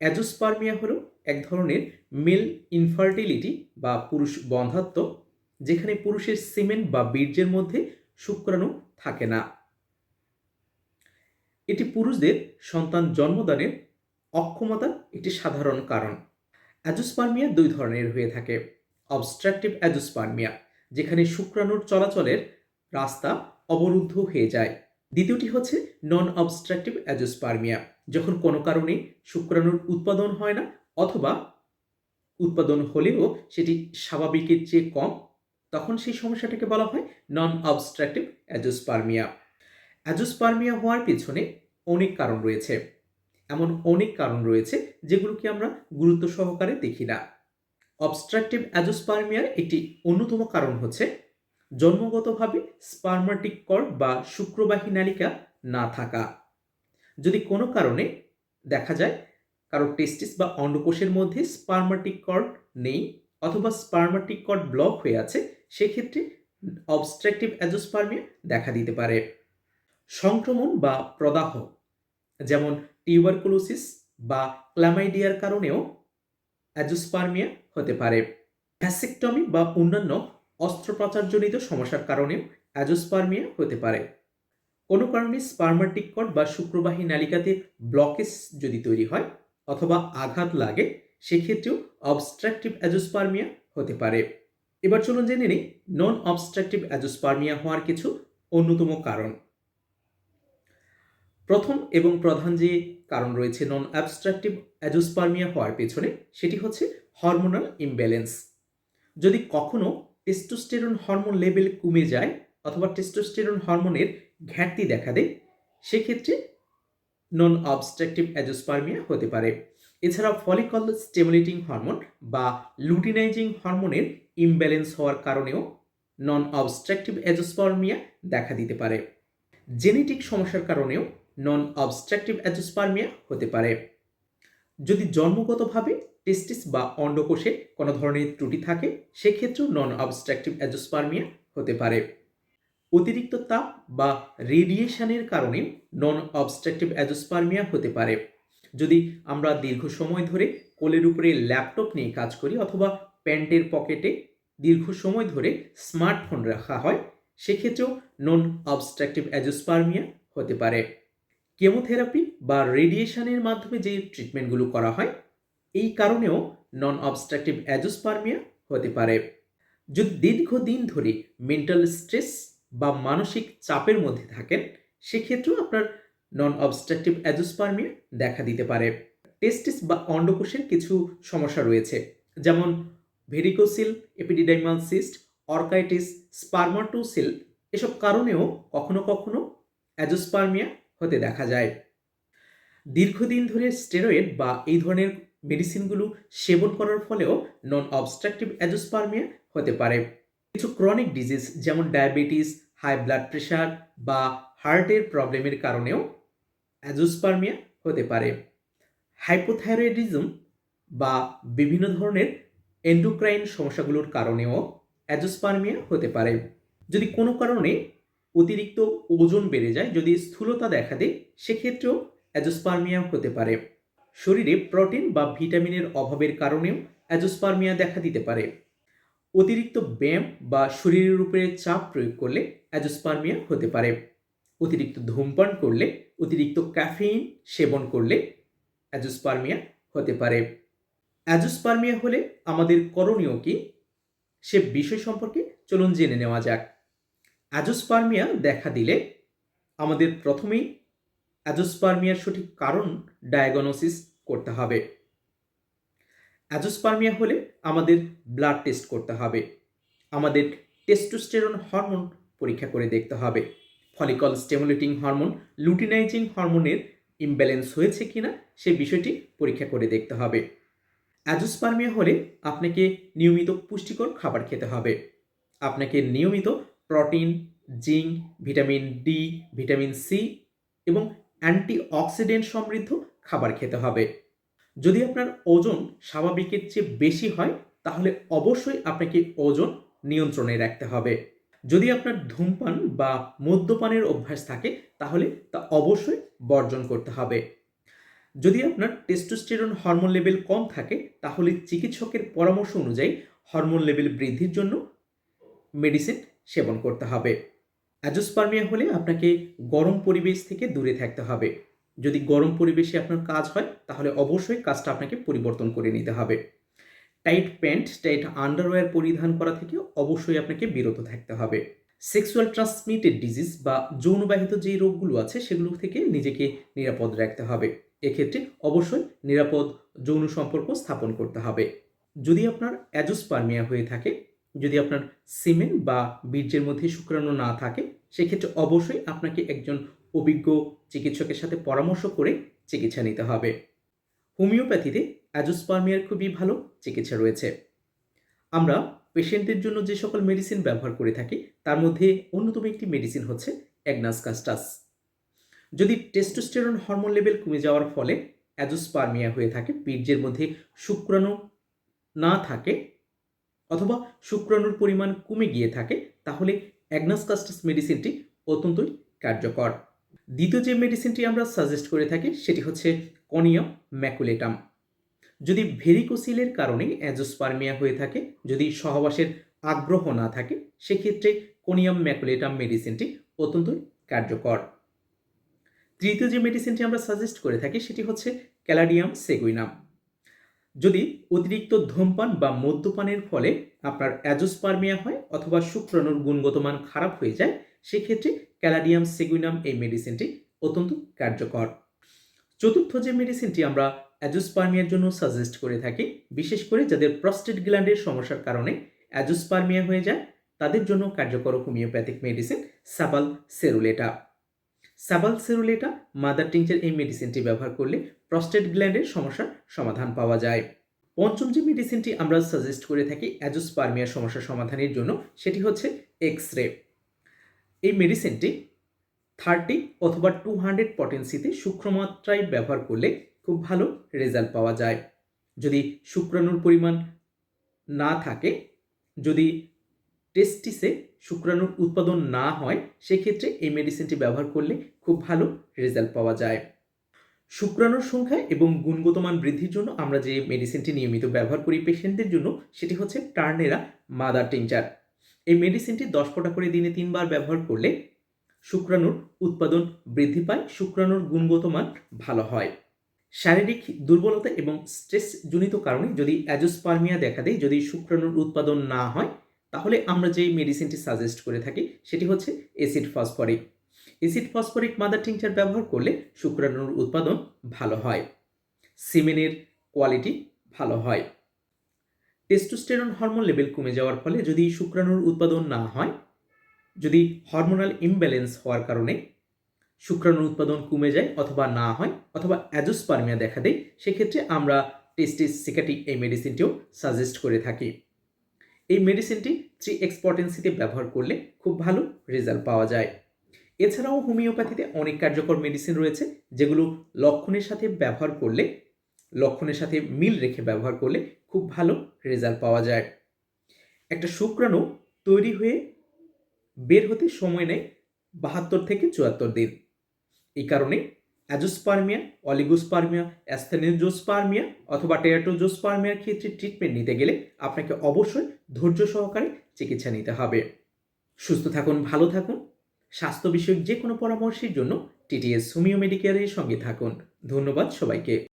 Azoospermia হলো এক ধরনের মেল ইনফার্টিলিটি বা পুরুষ বন্ধাত্ব যেখানে পুরুষের সিমেন্ট বা বীর্যের মধ্যে শুক্রাণু থাকে না। এটি পুরুষদের সন্তান জন্মদানের অক্ষমতার একটি সাধারণ কারণ। অ্যাজোস্পার্মিয়া দুই ধরনের হয়ে থাকে। অবস্ট্রাকটিভ অ্যাজোস্পার্মিয়া, যেখানে শুক্রাণুর চলাচলের রাস্তা অবরুদ্ধ হয়ে যায়। দ্বিতীয়টি হচ্ছে নন অবস্ট্রাকটিভ অ্যাজোস্পার্মিয়া যখন কোনো কারণে শুক্রাণুর উৎপাদন হয় না, অথবা উৎপাদন হলেও সেটি স্বাভাবিকের চেয়ে কম, তখন সেই সমস্যাটাকে বলা হয় নন অবস্ট্রাকটিভ অ্যাজোস্পার্মিয়া অ্যাজোস্পার্মিয়া হওয়ার পেছনে অনেক কারণ রয়েছে। এমন অনেক কারণ রয়েছে যেগুলোকে আমরা গুরুত্ব সহকারে দেখি না। অবস্ট্রাকটিভ অ্যাজোস্পার্মিয়ার একটি অন্যতম কারণ হচ্ছে জন্মগতভাবে স্পার্মাটিক কর্ড বা শুক্রবাহী নালিকা না থাকা। যদি কোনো কারণে দেখা যায় কারও টেস্টিস বা অন্ডকোষের মধ্যে স্পার্মাটিক কর্ড নেই অথবা স্পার্মাটিক কর্ড ব্লক হয়ে আছে, সেক্ষেত্রে অবস্ট্রাকটিভ অ্যাজোস্পার্মিয়া দেখা দিতে পারে। সংক্রমণ বা প্রদাহ, যেমন টিউবারকুলোসিস বা ক্লামাইডিয়ার কারণেও অ্যাজোস্পার্মিয়া হতে পারে। ভ্যাসেকটমি বা অন্যান্য অস্ত্রোপচারজনিত সমস্যার কারণেও অ্যাজোস্পার্মিয়া হতে পারে। কোনো কারণে স্পার্মাটিক কট বা শুক্রবাহী নালিকাতে ব্লকেজ যদি তৈরি হয় অথবা আঘাত লাগে, সেক্ষেত্রেও অবস্ট্রাকটিভ অ্যাজোস্পার্মিয়া হতে পারে। এবার চলুন জেনে নিই নন অবস্ট্রাকটিভ অ্যাজোস্পার্মিয়া হওয়ার কিছু অন্যতম কারণ। প্রথম এবং প্রধান যে কারণ রয়েছে নন অ্যাবস্ট্রাকটিভ অ্যাজোস্পার্মিয়া হওয়ার পেছনে, সেটি হচ্ছে হরমোনাল ইমব্যালেন্স যদি কখনো টেস্টোস্টেরন হরমোন লেভেল কমে যায় অথবা টেস্টোস্টেরন হরমোনের ঘাটতি দেখা দেয়, সেক্ষেত্রে নন অবস্ট্রাকটিভ অ্যাজোস্পার্মিয়া হতে পারে। এছাড়া ফলিকল স্টেমুলেটিং হরমোন বা লুটিনাইজিং হরমোনের ইমব্যালেন্স হওয়ার কারণেও নন অবস্ট্রাকটিভ অ্যাজোস্পার্মিয়া দেখা দিতে পারে। জেনেটিক সমস্যার কারণেও নন অবস্ট্রাকটিভ অ্যাজোস্পার্মিয়া হতে পারে। যদি জন্মগতভাবে টেস্টিস বা অন্ডকোষে কোনো ধরনের ত্রুটি থাকে, সেক্ষেত্রেও নন অবস্ট্রাকটিভ অ্যাজোস্পার্মিয়া হতে পারে। অতিরিক্ত তাপ বা রেডিয়েশনের কারণে নন অবস্ট্রাকটিভ অ্যাজোস্পার্মিয়া হতে পারে। যদি আমরা দীর্ঘ সময় ধরে কোলের উপরে ল্যাপটপ নিয়ে কাজ করি অথবা প্যান্টের পকেটে দীর্ঘ সময় ধরে স্মার্টফোন রাখা হয়, সেক্ষেত্রেও নন অবস্ট্রাকটিভ অ্যাজোস্পার্মিয়া হতে পারে। কেমোথেরাপি বা রেডিয়েশনের মাধ্যমে যে ট্রিটমেন্টগুলো করা হয়, এই কারণেও নন অবস্ট্রাকটিভ অ্যাজোস্পার্মিয়া হতে পারে। যদি দীর্ঘদিন ধরে মেন্টাল স্ট্রেস বা মানসিক চাপের মধ্যে থাকেন, সেক্ষেত্রেও আপনার নন অবস্ট্রাকটিভ অ্যাজোস্পার্মিয়া দেখা দিতে পারে। টেস্টিস বা অন্ডকোষের কিছু সমস্যা রয়েছে, যেমন varicocele epididymal cyst orchitis spermatocele এসব কারণেও কখনো কখনো অ্যাজোস্পার্মিয়া হতে দেখা যায়। দীর্ঘদিন ধরে স্টেরয়েড বা এই ধরনের মেডিসিনগুলো সেবন করার ফলেও নন অবস্ট্রাকটিভ অ্যাজোস্পার্মিয়া হতে পারে। কিছু ক্রনিক ডিজিজ যেমন ডায়াবেটিস হাই ব্লাড প্রেশার বা হার্টের প্রবলেমের কারণেও অ্যাজোস্পার্মিয়া হতে পারে। হাইপোথাইরয়েডিজম বা বিভিন্ন ধরনের এন্ডোক্রাইন সমস্যাগুলোর কারণেও অ্যাজোস্পার্মিয়া হতে পারে। যদি কোনো কারণে অতিরিক্ত ওজন বেড়ে যায়, যদি স্থূলতা দেখা দেয়, সেক্ষেত্রেও অ্যাজোস্পার্মিয়া হতে পারে। শরীরে প্রোটিন বা ভিটামিনের অভাবের কারণেও অ্যাজোস্পার্মিয়া দেখা দিতে পারে। অতিরিক্ত ব্যায়াম বা শরীরের উপরে চাপ প্রয়োগ করলে অ্যাজোস্পার্মিয়া হতে পারে। অতিরিক্ত ধূমপান করলে অতিরিক্ত ক্যাফেইন সেবন করলে অ্যাজোস্পার্মিয়া হতে পারে। অ্যাজোস্পার্মিয়া হলে আমাদের করণীয় কি? সে বিষয় সম্পর্কে চলুন জেনে নেওয়া যাক। অ্যাজোস্পার্মিয়া দেখা দিলে আমাদের প্রথমেই অ্যাজোস্পার্মিয়ার সঠিক কারণ ডায়াগনোসিস করতে হবে। অ্যাজোস্পার্মিয়া হলে আমাদের ব্লাড টেস্ট করতে হবে। আমাদের টেস্টোস্টেরন হরমোন পরীক্ষা করে দেখতে হবে। ফলিকল স্টেমুলেটিং হরমোন লুটিনাইজিং হরমোনের ইমব্যালেন্স হয়েছে কিনা সে বিষয়টি পরীক্ষা করে দেখতে হবে। অ্যাজোস্পার্মিয়া হলে আপনাকে নিয়মিত পুষ্টিকর খাবার খেতে হবে। আপনাকে নিয়মিত protein zinc vitamin D vitamin C এবং অ্যান্টিঅক্সিডেন্ট সমৃদ্ধ খাবার খেতে হবে। যদি আপনার ওজন স্বাভাবিকের চেয়ে বেশি হয়, তাহলে অবশ্যই আপনাকে ওজন নিয়ন্ত্রণে রাখতে হবে। যদি আপনার ধূমপান বা মদ্যপানের অভ্যাস থাকে, তাহলে তা অবশ্যই বর্জন করতে হবে। যদি আপনার টেস্টোস্টেরন হরমোন লেভেল কম থাকে, তাহলে চিকিৎসকের পরামর্শ অনুযায়ী হরমোন লেভেল বৃদ্ধির জন্য মেডিসিন সেবন করতে হবে। অ্যাজোস্পার্মিয়া হলে আপনাকে গরম পরিবেশ থেকে দূরে থাকতে হবে। যদি গরম পরিবেশে আপনার কাজ হয়, তাহলে অবশ্যই কাজটা আপনাকে পরিবর্তন করে নিতে হবে। টাইট প্যান্ট, টাইট আন্ডারওয়্যার পরিধান করা থেকে অবশ্যই আপনাকে বিরত থাকতে হবে। সেক্সুয়াল ট্রান্সমিটেড ডিজিজ বা যৌনবাহিত যে রোগগুলো আছে, সেগুলো থেকে নিজেকে নিরাপদ রাখতে হবে। এক্ষেত্রে অবশ্যই নিরাপদ যৌন সম্পর্ক স্থাপন করতে হবে। যদি আপনার অ্যাজোস্পার্মিয়া হয়ে থাকে, যদি আপনার সিমেন বা বীর্যের মধ্যে শুক্রাণু না থাকে, সেক্ষেত্রে অবশ্যই আপনাকে একজন অভিজ্ঞ চিকিৎসকের সাথে পরামর্শ করে চিকিৎসা নিতে হবে। হোমিওপ্যাথিতে অ্যাজোস্পার্মিয়ার খুবই ভালো চিকিৎসা রয়েছে। আমরা পেশেন্টদের জন্য যে সকল মেডিসিন ব্যবহার করে থাকি, তার মধ্যে অন্যতম একটি মেডিসিন হচ্ছে অ্যাগনাস কাস্টাস যদি টেস্টোস্টেরন হরমোন লেভেল কমে যাওয়ার ফলে অ্যাজোস্পার্মিয়া হয়ে থাকে, বীর্যের মধ্যে শুক্রাণু না থাকে অথবা শুক্রাণুর পরিমাণ কমে গিয়ে থাকে, তাহলে অ্যাগনাস কাস্টাস মেডিসিনটি অত্যন্তই কার্যকর। দ্বিতীয় যে মেডিসিনটি আমরা সাজেস্ট করে থাকি, সেটি হচ্ছে কনিয়াম ম্যাকুলেটাম যদি ভেরিকোসিলের কারণে অ্যাজোস্পার্মিয়া হয়ে থাকে, যদি সহবাসের আগ্রহ না থাকে, সেক্ষেত্রে কোনিয়াম ম্যাকুলেটাম মেডিসিনটি অত্যন্তই কার্যকর। তৃতীয় যে মেডিসিনটি আমরা সাজেস্ট করে থাকি, সেটি হচ্ছে ক্যালাডিয়াম সেগুইনাম যদি অতিরিক্ত ধূমপান বা মদ্যপানের ফলে আপনার অ্যাজোস্পার্মিয়া হয়, অথবা শুক্রাণুর গুণগত মান খারাপ হয়ে যায় সেক্ষেত্রে ক্যালাডিয়াম সেগুইনাম এই মেডিসিনটি অত্যন্ত কার্যকর। চতুর্থ যে মেডিসিনটি আমরা অ্যাজোস্পার্মিয়ার জন্য সাজেস্ট করে থাকি, বিশেষ করে যাদের প্রস্টেট গ্ল্যান্ডের সমস্যার কারণে অ্যাজোস্পার্মিয়া হয়ে যায়, তাদের জন্য কার্যকর homeopathic medicine sabal serrulata. Sabal serrulata mother tincture এই মেডিসিনটি ব্যবহার করলে প্রস্টেট গ্ল্যান্ডের সমস্যার সমাধান পাওয়া যায়। পঞ্চম যে মেডিসিনটি আমরা সাজেস্ট করে থাকি অ্যাজোস্পার্মিয়া সমস্যা সমাধানের জন্য, সেটি হচ্ছে এক্স রে এই মেডিসিনটি থার্টি অথবা টু হান্ড্রেড পটেন্সিতে শুক্রমাত্রায় ব্যবহার করলে খুব ভালো রেজাল্ট পাওয়া যায়। যদি শুক্রাণুর পরিমাণ না থাকে, যদি টেস্টিসে শুক্রাণুর উৎপাদন না হয়, সেক্ষেত্রে এই মেডিসিনটি ব্যবহার করলে খুব ভালো রেজাল্ট পাওয়া যায়। শুক্রাণুর সংখ্যা এবং গুণগত মান বৃদ্ধির জন্য আমরা যে মেডিসিনটি নিয়মিত ব্যবহার করি পেশেন্টদের জন্য, সেটি হচ্ছে টার্নেরা মাদার টিংচার এই মেডিসিনটি দশ ফোঁটা করে দিনে তিনবার ব্যবহার করলে শুক্রাণুর উৎপাদন বৃদ্ধি পায়, শুক্রাণুর গুণগত মান ভালো হয়। শারীরিক দুর্বলতা এবং স্ট্রেসজনিত কারণে যদি অ্যাজোস্পার্মিয়া দেখা দেয়, যদি শুক্রাণুর উৎপাদন না হয়, তাহলে আমরা যে মেডিসিনটি সাজেস্ট করে থাকি, সেটি হচ্ছে acid phosphoric acid phosphoric mother tincture ব্যবহার করলে শুক্রাণুর উৎপাদন ভালো হয়। সিমেনের কোয়ালিটি ভালো হয়। টেস্টোস্টেরন হরমোন লেভেল কমে যাওয়ার ফলে যদি শুক্রাণুর উৎপাদন না হয়, যদি হরমোনাল ইমব্যালেন্স হওয়ার কারণে শুক্রাণুর উৎপাদন কমে যায় অথবা না হয়, অথবা অ্যাজোস্পার্মিয়া দেখা দেয়, সেক্ষেত্রে আমরা টেস্টিস সিকাটি এই মেডিসিনটিও সাজেস্ট করে থাকি। এই মেডিসিনটি থ্রি এক্সপটেন্সিতে ব্যবহার করলে খুব ভালো রেজাল্ট পাওয়া যায়। এছাড়াও হোমিওপ্যাথিতে অনেক কার্যকর মেডিসিন রয়েছে, যেগুলো লক্ষণের সাথে ব্যবহার করলে, লক্ষণের সাথে মিল রেখে ব্যবহার করলে খুব ভালো রেজাল্ট পাওয়া যায়। একটা শুক্রাণু তৈরি হয়ে বের হতে সময় নেয় বাহাত্তর থেকে চুয়াত্তর দিন। এই কারণে অ্যাজোস্পার্মিয়া, অলিগোস্পার্মিয়া, অ্যাস্থেনেজোস্পার্মিয়া অথবা টেরাটোজোস্পার্মিয়ার ক্ষেত্রে ট্রিটমেন্ট নিতে গেলে আপনাকে অবশ্যই ধৈর্য সহকারে চিকিৎসা নিতে হবে। সুস্থ থাকুন, ভালো থাকুন। স্বাস্থ্য বিষয়ক যে কোনো পরামর্শের জন্য টিটিএস হোমিও মেডিকেয়ারের সঙ্গে থাকুন। ধন্যবাদ সবাইকে।